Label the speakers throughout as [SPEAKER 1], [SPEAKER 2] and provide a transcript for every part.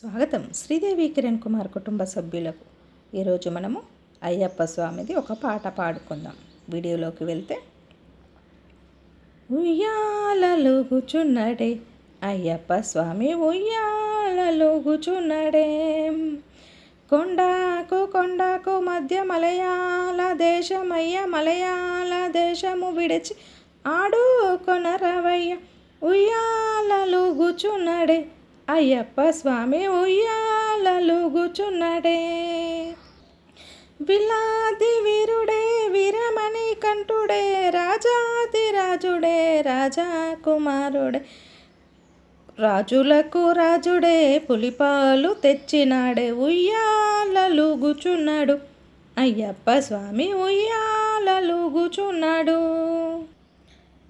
[SPEAKER 1] స్వాగతం శ్రీదేవి కిరణ్ కుమార్ కుటుంబ సభ్యులకు. ఈరోజు మనము అయ్యప్ప స్వామిది ఒక పాట పాడుకుందాం. వీడియోలోకి వెళ్తే ఉయ్యాలలుగుచున్నడే అయ్యప్ప స్వామి ఉయ్యాలలుగుచున్నడే కొండాకు కొండాకు మధ్య మలయాళ దేశమయ్య మలయాళ దేశము విడిచి ఆడుకొనరవయ్య. ఉయ్యాలలుగుచున్నడే అయ్యప్ప స్వామి ఉయ్యాలలుగుచున్నడే. విలాది వీరుడే వీరమణి కంఠుడే రాజాది రాజుడే రాజా కుమారుడే. రాజులకు రాజుడే పులిపాలు తెచ్చినాడే ఉయ్యాలలుగుచున్నాడు. అయ్యప్ప స్వామి ఉయ్యాలలుగుచున్నాడు.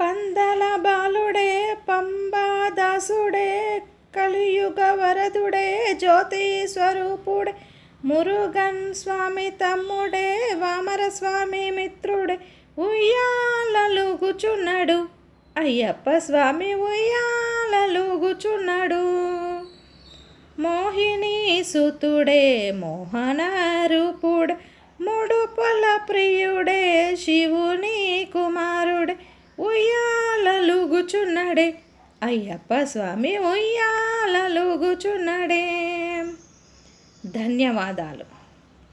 [SPEAKER 1] పందల బాలుడే పంబాదాసుడే కలి వరదుడే జ్యోతి స్వరూపుడే మురుగన్ స్వామి తమ్ముడే వామర స్వామి మిత్రుడే ఉయ్యాలలుగుచున్నాడు. అయ్యప్ప స్వామి ఉయ్యాలలుగుచున్నాడు. మోహిని సుతుడే మోహన రూపుడే ముడుపల ప్రియుడే శివుని కుమారుడే ఉయ్యాలలుగుచున్నాడే. అయ్యప్ప స్వామి ఉయ్యాలలుగుచున్నడే. ధన్యవాదాలు.